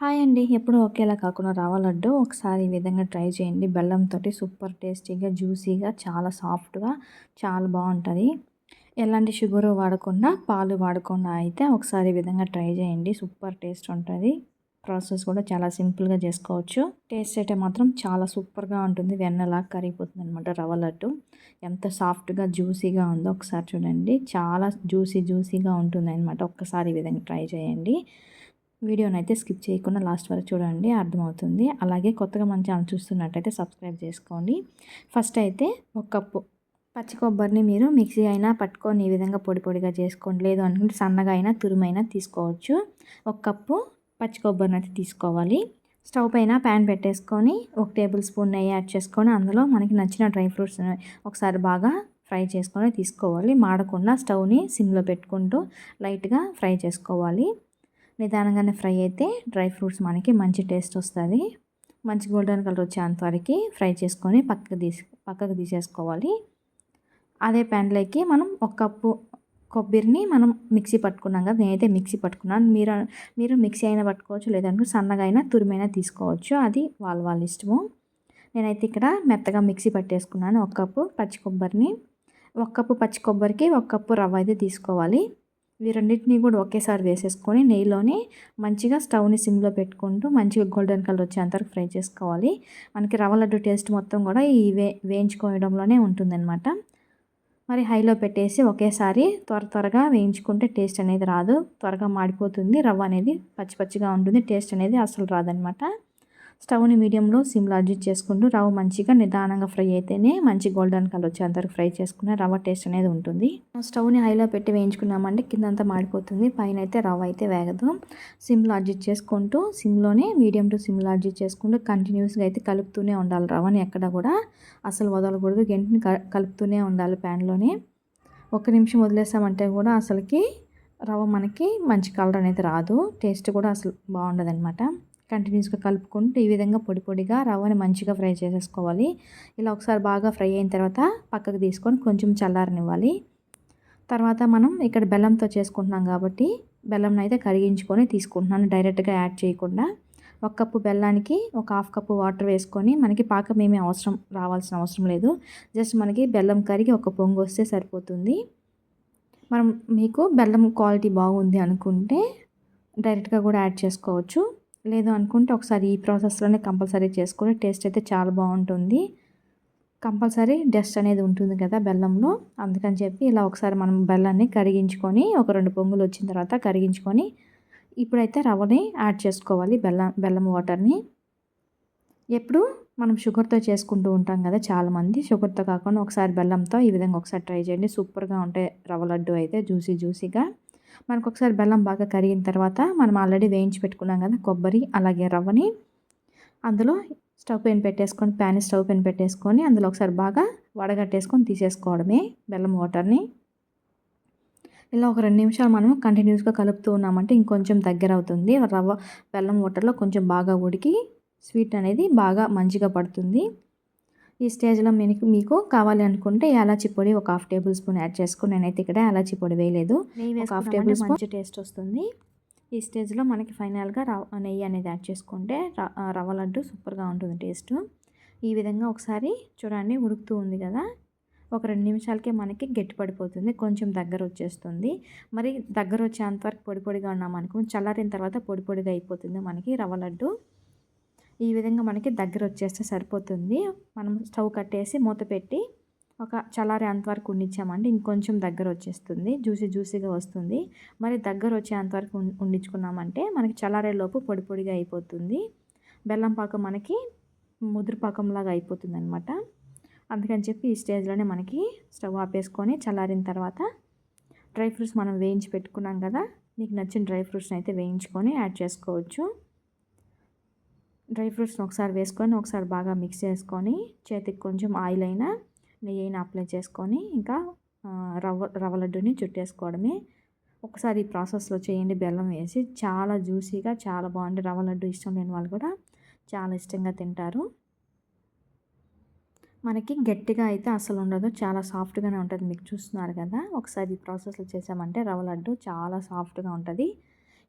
Hi అండి. ఎప్పుడు ఒకేలా కాకుండా రవ్వ లడ్డు ఒకసారి ఈ విధంగా ట్రై చేయండి. బెల్లంతో సూపర్ టేస్టీగా జ్యూసీగా చాలా సాఫ్ట్గా చాలా బాగుంటుంది ఎలాంటి షుగర్ వాడకుండా పాలు వాడకుండా అయితే ఒకసారి ఈ విధంగా ట్రై చేయండి. సూపర్ టేస్ట్ ఉంటుంది. ప్రాసెస్ కూడా చాలా సింపుల్గా చేసుకోవచ్చు. టేస్ట్ అయితే మాత్రం చాలా సూపర్గా ఉంటుంది. వెన్నలా కరిగిపోతుంది అనమాట రవ్వ లడ్డు ఎంత సాఫ్ట్గా జ్యూసీగా ఉందో ఒకసారి చూడండి. చాలా జ్యూసీ జ్యూసీగా ఉంటుంది అనమాట ఒక్కసారి ఈ విధంగా ట్రై చేయండి. వీడియోని అయితే స్కిప్ చేయకుండా లాస్ట్ వరకు చూడండి అర్థమవుతుంది. అలాగే కొత్తగా మన ఛానల్ చూస్తున్నట్టయితే సబ్స్క్రైబ్ చేసుకోండి. ఫస్ట్ అయితే ఒక కప్పు పచ్చి కొబ్బరిని మీరు మిక్సీ అయినా పట్టుకొని ఈ విధంగా పొడి పొడిగా చేసుకోండి. లేదు అనుకుంటే సన్నగా అయినా తురుమైనా తీసుకోవచ్చు. ఒక కప్పు పచ్చి కొబ్బరిని అయితే తీసుకోవాలి. స్టవ్ పైన ప్యాన్ పెట్టేసుకొని ఒక టేబుల్ స్పూన్ నెయ్యి యాడ్ చేసుకొని అందులో మనకి నచ్చిన డ్రై ఫ్రూట్స్ ఒకసారి బాగా ఫ్రై చేసుకొని తీసుకోవాలి. మాడకుండా స్టవ్ని సిమ్లో పెట్టుకుంటూ లైట్గా ఫ్రై చేసుకోవాలి. నిదానంగానే ఫ్రై అయితే డ్రై ఫ్రూట్స్ మనకి మంచి టేస్ట్ వస్తుంది. మంచి గోల్డెన్ కలర్ వచ్చేంత వరకు ఫ్రై చేసుకొని పక్కకు తీసి పక్కకు తీసేసుకోవాలి. అదే ప్యాన్లోకి మనం ఒక కప్పు కొబ్బరిని మనం మిక్సీ పట్టుకున్నాం కదా నేనైతే మిక్సీ పట్టుకున్నాను. మీరు మీరు మిక్సీ అయినా పట్టుకోవచ్చు లేదంటే సన్నగా అయినా తురిమైనా తీసుకోవచ్చు. అది వాళ్ళ వాళ్ళ ఇష్టము. నేనైతే ఇక్కడ మెత్తగా మిక్సీ పట్టేసుకున్నాను. ఒక కప్పు పచ్చి కొబ్బరిని ఒక కప్పు పచ్చి కొబ్బరికి ఒక కప్పు రవ్వ అయితే తీసుకోవాలి. వీరన్నిటినీ కూడా ఒకేసారి వేసేసుకొని నెయ్యిలోని మంచిగా స్టవ్ని సిమ్లో పెట్టుకుంటూ మంచిగా గోల్డెన్ కలర్ వచ్చేంతవరకు ఫ్రై చేసుకోవాలి. మనకి రవ్వ లడ్డు టేస్ట్ మొత్తం కూడా ఈ వే వేయించుకోవడంలోనే ఉంటుందన్నమాట. మరి హైలో పెట్టేసి ఒకేసారి త్వర త్వరగా వేయించుకుంటే టేస్ట్ అనేది రాదు. త్వరగా మాడిపోతుంది. రవ్వ అనేది పచ్చి పచ్చిగా ఉంటుంది. టేస్ట్ అనేది అసలు రాదనమాట స్టవ్ని మీడియంలో సిమ్లో అడ్జస్ట్ చేసుకుంటూ రవ్వ మంచిగా నిదానంగా ఫ్రై అయితేనే మంచి గోల్డెన్ కలర్ వచ్చేంతవరకు ఫ్రై చేసుకున్న రవ్వ టేస్ట్ అనేది ఉంటుంది. స్టవ్ని హైలో పెట్టి వేయించుకున్నామంటే కిందంతా మాడిపోతుంది. పైన అయితే రవ్వ అయితే వేగదు. సిమ్లో అడ్జస్ట్ చేసుకుంటూ సిమ్లోనే మీడియం టు సిమ్లో అడ్జస్ట్ చేసుకుంటూ కంటిన్యూస్గా అయితే కలుపుతూనే ఉండాలి రవ్వని ఎక్కడ కూడా. అసలు వదలకూడదు. గెంటిని కలుపుతూనే ఉండాలి ప్యాన్లోనే. ఒక నిమిషం వదిలేసామంటే కూడా అసలుకి రవ్వ మనకి మంచి కలర్ అనేది రాదు. టేస్ట్ కూడా అసలు బాగుండదు అనమాట కంటిన్యూస్గా కలుపుకుంటూ ఈ విధంగా పొడి పొడిగా రవ్వని మంచిగా ఫ్రై చేసేసుకోవాలి. ఇలా ఒకసారి బాగా ఫ్రై అయిన తర్వాత పక్కకు తీసుకొని కొంచెం చల్లారనివ్వాలి. తర్వాత మనం ఇక్కడ బెల్లంతో చేసుకుంటున్నాం కాబట్టి బెల్లంని అయితే కరిగించుకొని తీసుకుంటున్నాను డైరెక్ట్గా యాడ్ చేయకుండా. ఒక కప్పు బెల్లానికి ఒక హాఫ్ కప్పు వాటర్ వేసుకొని మనకి పాకం ఏమీ అవసరం రావాల్సిన అవసరం లేదు. జస్ట్ మనకి బెల్లం కరిగి ఒక పొంగు వస్తే సరిపోతుంది. మనం మీకు బెల్లం క్వాలిటీ బాగుంది అనుకుంటే డైరెక్ట్గా కూడా యాడ్ చేసుకోవచ్చు. లేదు అనుకుంటే ఒకసారి ఈ ప్రాసెస్లోనే కంపల్సరీ చేసుకొని టేస్ట్ అయితే చాలా బాగుంటుంది. కంపల్సరీ డస్ట్ అనేది ఉంటుంది కదా బెల్లంలో. అందుకని చెప్పి ఇలా ఒకసారి మనం బెల్లాన్ని కరిగించుకొని ఒక రెండు పొంగులు వచ్చిన తర్వాత కరిగించుకొని ఇప్పుడైతే రవ్వని యాడ్ చేసుకోవాలి బెల్లం బెల్లం వాటర్ని. ఎప్పుడు మనం షుగర్తో చేసుకుంటూ ఉంటాం కదా చాలామంది. షుగర్తో కాకుండా ఒకసారి బెల్లంతో ఈ విధంగా ఒకసారి ట్రై చేయండి. సూపర్గా ఉంటాయి రవ్వ లడ్డు అయితే జ్యూసీ జ్యూసీగా. మనకు ఒకసారి బెల్లం బాగా కరిగిన తర్వాత మనం ఆల్రెడీ వేయించి పెట్టుకున్నాం కదా కొబ్బరి అలాగే రవ్వని. అందులో స్టవ్ పైన పెట్టేసుకొని ప్యాన్ స్టవ్ పైన పెట్టేసుకొని అందులో ఒకసారి బాగా వడగట్టేసుకొని తీసేసుకోవడమే బెల్లం వాటర్ని. ఇలా ఒక రెండు నిమిషాలు మనం కంటిన్యూస్గా కలుపుతూ ఉన్నామంటే ఇంకొంచెం దగ్గర అవుతుంది. రవ్వ బెల్లం వాటర్లో కొంచెం బాగా ఉడికి స్వీట్ అనేది బాగా మంచిగా పడుతుంది. ఈ స్టేజ్లో మీకు మీకు కావాలి అనుకుంటే యాలాచి పొడి ఒక హాఫ్ టేబుల్ స్పూన్ యాడ్ చేసుకుని నేనైతే ఇక్కడ యాలాచి పొడి వేయలేదు. ఒక హాఫ్ టేబుల్ స్పూన్ మంచి టేస్ట్ వస్తుంది. ఈ స్టేజ్లో మనకి ఫైనల్గా రవ నెయ్యి అనేది యాడ్ చేసుకుంటే రవ్వ లడ్డు సూపర్గా ఉంటుంది టేస్ట్. ఈ విధంగా ఒకసారి చూడండి ఉడుకుతూ ఉంది కదా. ఒక రెండు నిమిషాలకే మనకి గట్టి పడిపోతుంది. కొంచెం దగ్గర వచ్చేస్తుంది. మరి దగ్గర వచ్చేంతవరకు పొడి పొడిగా ఉన్నామనుకో చల్లారిన తర్వాత పొడి పొడిగా అయిపోతుంది మనకి రవ్వ లడ్డు. ఈ విధంగా మనకి దగ్గర వచ్చేస్తే సరిపోతుంది. మనం స్టవ్ కట్టేసి మూత పెట్టి ఒక చల్లారే అంతవరకు ఉండించామంటే ఇంకొంచెం దగ్గర వచ్చేస్తుంది. జ్యూసీ జ్యూసీగా వస్తుంది. మరి దగ్గర వచ్చే అంతవరకు ఉండించుకున్నామంటే మనకి చల్లారేలోపు పొడి పొడిగా అయిపోతుంది. బెల్లం పాకం మనకి ముదురు పాకంలాగా అయిపోతుంది అనమాట అందుకని చెప్పి ఈ స్టేజ్లోనే మనకి స్టవ్ ఆపేసుకొని చల్లారిన తర్వాత డ్రై ఫ్రూట్స్ మనం వేయించి పెట్టుకున్నాం కదా మీకు నచ్చిన డ్రై ఫ్రూట్స్ని అయితే వేయించుకొని యాడ్ చేసుకోవచ్చు. డ్రై ఫ్రూట్స్ని ఒకసారి వేసుకొని ఒకసారి బాగా మిక్స్ చేసుకొని చేతికి కొంచెం ఆయిల్ అయినా నెయ్యి అయినా అప్లై చేసుకొని ఇంకా రవ్వ రవ్వ లడ్డుని చుట్టేసుకోవడమే. ఒకసారి ఈ ప్రాసెస్లో చేయండి బెల్లం వేసి చాలా జ్యూసీగా చాలా బాగుంది. రవ్వ లడ్డు ఇష్టం లేని వాళ్ళు కూడా చాలా ఇష్టంగా తింటారు. మనకి గట్టిగా అయితే అసలు ఉండదు చాలా సాఫ్ట్గానే ఉంటుంది. మీకు చూస్తున్నారు కదా ఒకసారి ఈ ప్రాసెస్లో చేసామంటే రవ్వ లడ్డు చాలా సాఫ్ట్గా ఉంటుంది.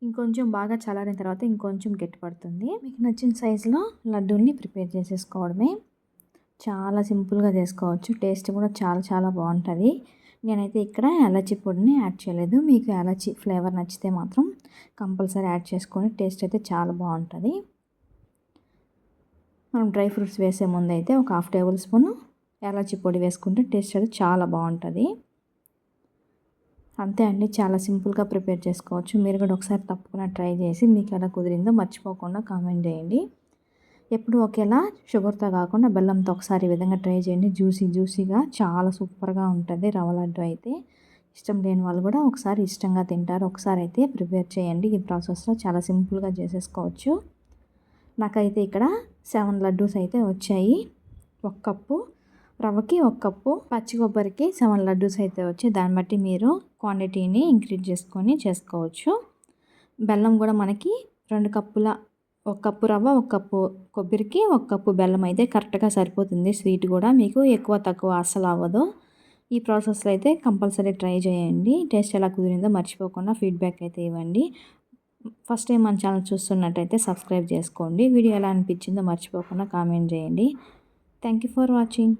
ఇంకొంచెం బాగా చల్లారిన తర్వాత ఇంకొంచెం గట్టిపడుతుంది. మీకు నచ్చిన సైజులో లడ్డూల్ని ప్రిపేర్ చేసేసుకోవడమే. చాలా సింపుల్గా చేసుకోవచ్చు. టేస్ట్ కూడా చాలా చాలా బాగుంటుంది. నేనైతే ఇక్కడ ఎలచి పొడిని యాడ్ చేయలేదు. మీకు ఎలచి ఫ్లేవర్ నచ్చితే మాత్రం కంపల్సరీ యాడ్ చేసుకొని టేస్ట్ అయితే చాలా బాగుంటుంది. మనం డ్రై ఫ్రూట్స్ వేసే ముందు అయితే ఒక హాఫ్ టేబుల్ స్పూన్ ఎలాచి పొడి వేసుకుంటే టేస్ట్ అయితే చాలా బాగుంటుంది. అంతే అండి. చాలా సింపుల్గా ప్రిపేర్ చేసుకోవచ్చు. మీరు కూడా ఒకసారి తప్పకుండా ట్రై చేసి మీకు ఎలా కుదిరిందో మర్చిపోకుండా కామెంట్ చేయండి. ఎప్పుడు ఒకేలా షుగర్తో కాకుండా బెల్లంతో ఒకసారి ఈ విధంగా ట్రై చేయండి. జ్యూసీ జ్యూసీగా చాలా సూపర్గా ఉంటుంది. రవ్వ లడ్డు అయితే ఇష్టం లేని వాళ్ళు కూడా ఒకసారి ఇష్టంగా తింటారు. ఒకసారి అయితే ప్రిపేర్ చేయండి. ఈ ప్రాసెస్లో చాలా సింపుల్గా చేసేసుకోవచ్చు. నాకైతే ఇక్కడ సెవెన్ లడ్డూస్ అయితే వచ్చాయి. ఒక కప్పు రవ్వకి ఒక కప్పు పచ్చి కొబ్బరికి సెవెన్ లడ్డూస్ అయితే వచ్చాయి దాన్ని బట్టి మీరు క్వాంటిటీని ఇంక్రీజ్ చేసుకొని చేసుకోవచ్చు. బెల్లం కూడా మనకి రెండు కప్పుల ఒక కప్పు రవ్వ ఒక కప్పు కొబ్బరికి ఒక కప్పు బెల్లం అయితే కరెక్ట్గా సరిపోతుంది. స్వీట్ కూడా మీకు ఎక్కువ తక్కువ అస్సలు అవ్వదు. ఈ ప్రాసెస్లో అయితే కంపల్సరీ ట్రై చేయండి. టేస్ట్ ఎలా కుదిరిందో మర్చిపోకుండా ఫీడ్బ్యాక్ అయితే ఇవ్వండి. ఫస్ట్ టైం మన ఛానల్ చూస్తున్నట్టయితే సబ్స్క్రైబ్ చేసుకోండి. వీడియో ఎలా అనిపించిందో మర్చిపోకుండా కామెంట్ చేయండి. Thank you for watching